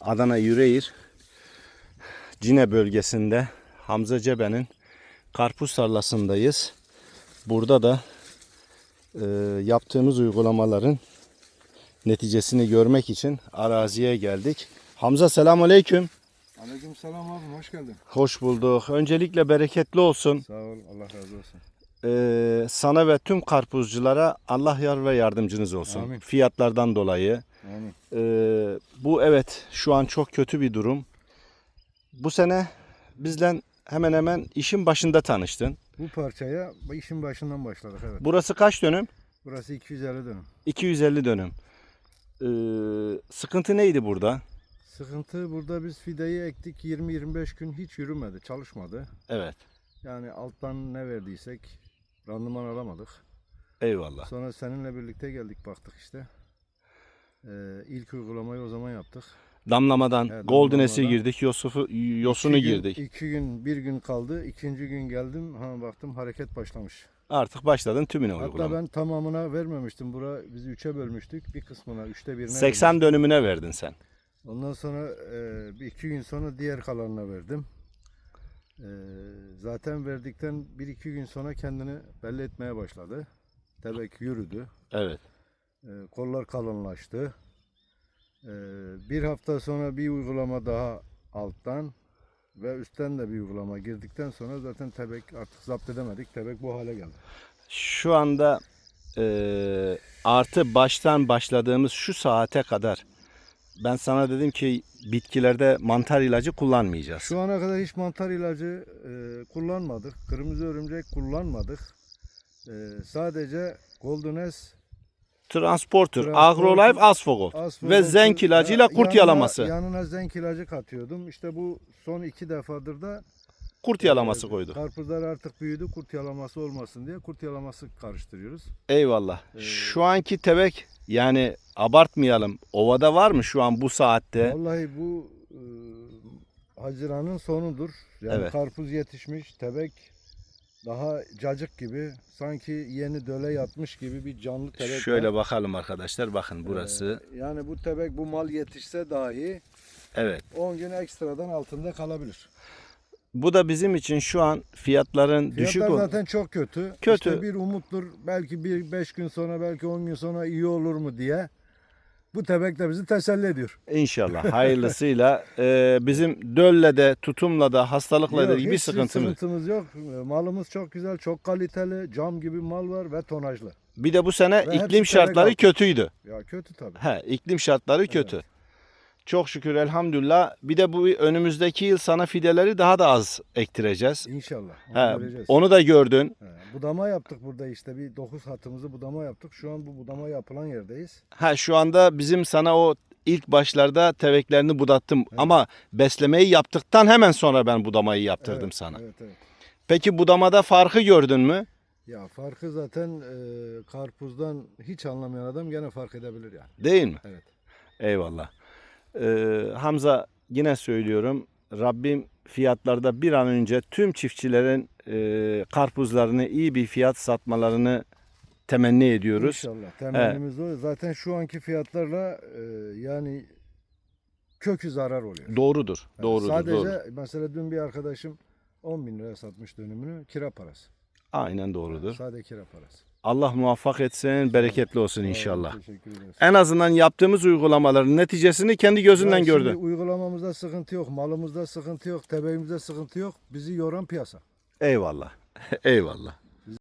Adana Yüreğir Cine bölgesinde Hamza Cebe'nin karpuz tarlasındayız. Burada da e, yaptığımız uygulamaların neticesini görmek için araziye geldik. Hamza selamun aleyküm. Aleyküm selam abi hoş geldin. Hoş bulduk. Öncelikle bereketli olsun. Sağ ol Allah razı olsun. Ee, sana ve tüm karpuzculara Allah yar ve yardımcınız olsun. Amin. Fiyatlardan dolayı. Amin. Ee, bu evet şu an çok kötü bir durum. Bu sene bizden hemen hemen işin başında tanıştın. Bu parçaya işin başından başladık evet. Burası kaç dönüm? Burası 250 dönüm. 250 dönüm. Ee, sıkıntı neydi burada? Sıkıntı burada biz fideyi ektik 20-25 gün hiç yürümedi, çalışmadı. Evet. Yani alttan ne verdiysek randıman alamadık. Eyvallah. Sonra seninle birlikte geldik baktık işte. Ee, ilk uygulamayı o zaman yaptık. Damlamadan Evet, Golden S'e damlamadan. girdik. Yosuf'u, Yosun'u İki gün- girdik. iki gün, bir gün kaldı. İkinci gün geldim. Ha baktım hareket başlamış. Artık başladın tümüne Hatta uygulama. ben tamamına vermemiştim. Bura biz üçe bölmüştük. Bir kısmına, üçte birine 80 dönümüne verdin sen. Ondan sonra e, bir iki gün sonra diğer kalanına verdim. E, zaten verdikten bir iki gün sonra kendini belli etmeye başladı. Tebek yürüdü. Evet. E, kollar kalınlaştı. E, bir hafta sonra bir uygulama daha alttan ve üstten de bir uygulama girdikten sonra zaten tebek artık zapt edemedik. Tebek bu hale geldi. Şu anda eee, artı baştan başladığımız şu saate kadar ben sana dedim ki bitkilerde mantar ilacı kullanmayacağız. Şu ana kadar hiç mantar ilacı e, kullanmadık. Kırmızı örümcek kullanmadık. E, sadece Golden S, Transporter, Transporter, Agrolife, Asfogol Asfalt'ın- ve zenk ilacıyla kurt yanına- yalaması. Yanına zenk ilacı katıyordum. İşte bu son iki defadır da Kurt yalaması e, koydu. Karpuzlar artık büyüdü. Kurt yalaması olmasın diye kurt yalaması karıştırıyoruz. Eyvallah. Ee, Şu anki tebek yani abartmayalım. Ovada var mı şu an bu saatte? Vallahi bu e, Haziran'ın sonudur. Yani Evet. karpuz yetişmiş, tebek daha cacık gibi, sanki yeni döle yatmış gibi bir canlı tebek Şöyle var. bakalım arkadaşlar. Bakın burası. Ee, yani bu tebek bu mal yetişse dahi Evet. 10 gün ekstradan altında kalabilir. Bu da bizim için şu an fiyatların düşük Fiyatlar zaten çok kötü. Kötü. İşte bir umuttur. Belki bir 5 gün sonra, belki 10 gün sonra iyi olur mu diye. Bu tebek de bizi teselli ediyor. İnşallah hayırlısıyla e, bizim dölle de tutumla da hastalıkla da Yok, ilgili bir hiç sıkıntımız. sıkıntımız yok. Malımız çok güzel, çok kaliteli, cam gibi mal var ve tonajlı. Bir de bu sene Ve iklim şartları altı. kötüydü. Ya kötü tabii. He, iklim şartları kötü. Çok şükür elhamdülillah. Bir de bu önümüzdeki yıl sana fideleri daha da az ektireceğiz. İnşallah. Onu He, onu da gördün. He, budama yaptık burada işte bir 9 hatımızı budama yaptık. Şu an bu budama yapılan yerdeyiz. Ha şu anda bizim sana o ilk başlarda teveklerini budattım ama beslemeyi yaptıktan hemen sonra ben budamayı yaptırdım Evet, sana. Evet evet. Peki budamada farkı gördün mü? Ya farkı zaten e, karpuzdan hiç anlamayan adam gene fark edebilir yani. Değil mi? Evet. Eyvallah. Ee, Hamza yine söylüyorum. Rabbim fiyatlarda bir an önce tüm çiftçilerin e, karpuzlarını iyi bir fiyat satmalarını temenni ediyoruz. İnşallah. Temennimiz o. Zaten şu anki fiyatlarla e, yani kökü zarar oluyor. Doğrudur. Yani Doğrudur. Sadece doğru. mesela dün bir arkadaşım 10 bin liraya satmış dönümünü kira parası. Aynen doğrudur. Sade kira parası. Allah muvaffak etsin, bereketli olsun inşallah. En azından yaptığımız uygulamaların neticesini kendi gözünden Ya gördün. Uygulamamızda sıkıntı yok, malımızda sıkıntı yok, tebeğimizde sıkıntı yok. Bizi yoran piyasa. Eyvallah. Eyvallah.